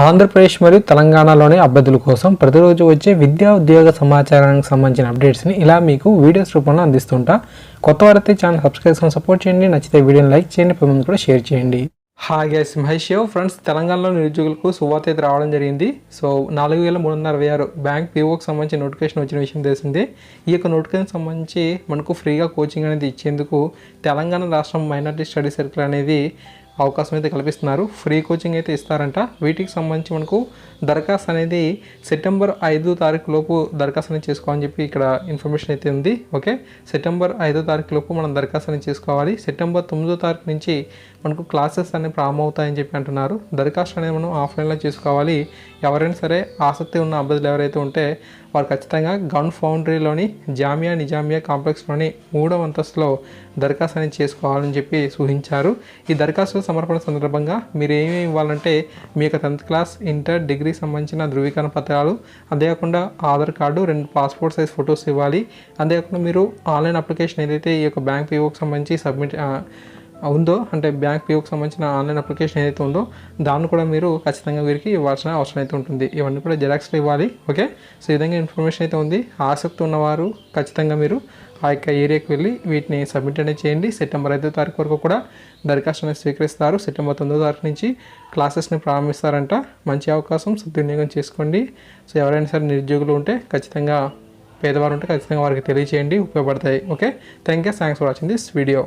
ఆంధ్రప్రదేశ్ మరియు తెలంగాణలోని అభ్యర్థుల కోసం ప్రతిరోజు వచ్చే విద్యా ఉద్యోగ సమాచారానికి సంబంధించిన అప్డేట్స్ని ఇలా మీకు వీడియోస్ రూపంలో అందిస్తుంటా. కొత్త వారైతే ఛానల్ సబ్స్క్రైబ్ చేసుకుని సపోర్ట్ చేయండి. నచ్చితే వీడియోని లైక్ చేయండి. పది మంది కూడా షేర్ చేయండి. హాయ్ గైస్ మహేష్ ఫ్రెండ్స్ తెలంగాణలో నిరుద్యోగులకు సువార్త అయితే రావడం జరిగింది. సో నాలుగు వేల మూడు వందల అరవై ఆరు బ్యాంక్ పీఓకి సంబంధించి నోటిఫికేషన్ వచ్చిన విషయం తెలిసింది. ఈ యొక్క నోటిఫికేషన్ సంబంధించి మనకు ఫ్రీగా కోచింగ్ అనేది ఇచ్చేందుకు తెలంగాణ రాష్ట్రం మైనార్టీ స్టడీ సర్కిల్ అనేది అవకాశం అయితే కల్పిస్తున్నారు. ఫ్రీ కోచింగ్ అయితే ఇస్తారంట. వీటికి సంబంధించి మనకు దరఖాస్తు అనేది సెప్టెంబర్ ఐదు తారీఖు లోపు దరఖాస్తు అనేది చేసుకోవాలని చెప్పి ఇక్కడ ఇన్ఫర్మేషన్ అయితే ఉంది. ఓకే? సెప్టెంబర్ ఐదో తారీఖు లోపు మనం దరఖాస్తు అనేది చేసుకోవాలి. సెప్టెంబర్ తొమ్మిదో తారీఖు నుంచి మనకు క్లాసెస్ అనేవి ప్రారంభం అవుతాయని చెప్పి అంటున్నారు. దరఖాస్తు అనేది మనం ఆఫ్లైన్లో చేసుకోవాలి. ఎవరైనా సరే ఆసక్తి ఉన్న అభ్యర్థులు ఎవరైతే ఉంటే వారు ఖచ్చితంగా గన్ ఫౌండరీలోని జామియా నిజామియా కాంప్లెక్స్లోని మూడవ అంతస్తులో దరఖాస్తు అనేది చేసుకోవాలని చెప్పి సూచించారు. ఈ దరఖాస్తు సమర్పణ సందర్భంగా మీరు ఏమేమి ఇవ్వాలంటే మీ యొక్క టెన్త్ క్లాస్ ఇంటర్ డిగ్రీ సంబంధించిన ధృవీకరణ పత్రాలు అంతేకాకుండా ఆధార్ కార్డు రెండు పాస్పోర్ట్ సైజ్ ఫొటోస్ ఇవ్వాలి. అంతేకాకుండా మీరు ఆన్లైన్ అప్లికేషన్ ఏదైతే ఈ యొక్క బ్యాంక్ పీఓకి సంబంధించి సబ్మిట్ ఉందో అంటే బ్యాంక్ పీఓకి సంబంధించిన ఆన్లైన్ అప్లికేషన్ ఏదైతే ఉందో దాన్ని కూడా మీరు ఖచ్చితంగా వీరికి ఇవ్వాల్సిన అవసరం అయితే ఉంటుంది. ఇవన్నీ కూడా జెరాక్స్లో ఇవ్వాలి ఓకే? సో ఈ విధంగా ఇన్ఫర్మేషన్ అయితే ఉంది. ఆసక్తి ఉన్నవారు ఖచ్చితంగా మీరు ఆ యొక్క ఏరియాకి వెళ్ళి వీటిని సబ్మిట్ అనేది చేయండి. సెప్టెంబర్ ఐదో తారీఖు వరకు కూడా దరఖాస్తు అనేది స్వీకరిస్తారు. సెప్టెంబర్ తొమ్మిదో తారీఖు నుంచి క్లాసెస్ని ప్రారంభిస్తారంట. మంచి అవకాశం సద్వినియోగం చేసుకోండి. సో ఎవరైనా సరే నిరుద్యోగులు ఉంటే ఖచ్చితంగా పేదవారు ఉంటే ఖచ్చితంగా వారికి తెలియచేయండి ఉపయోగపడతాయి okay? Thank you thanks for watching this video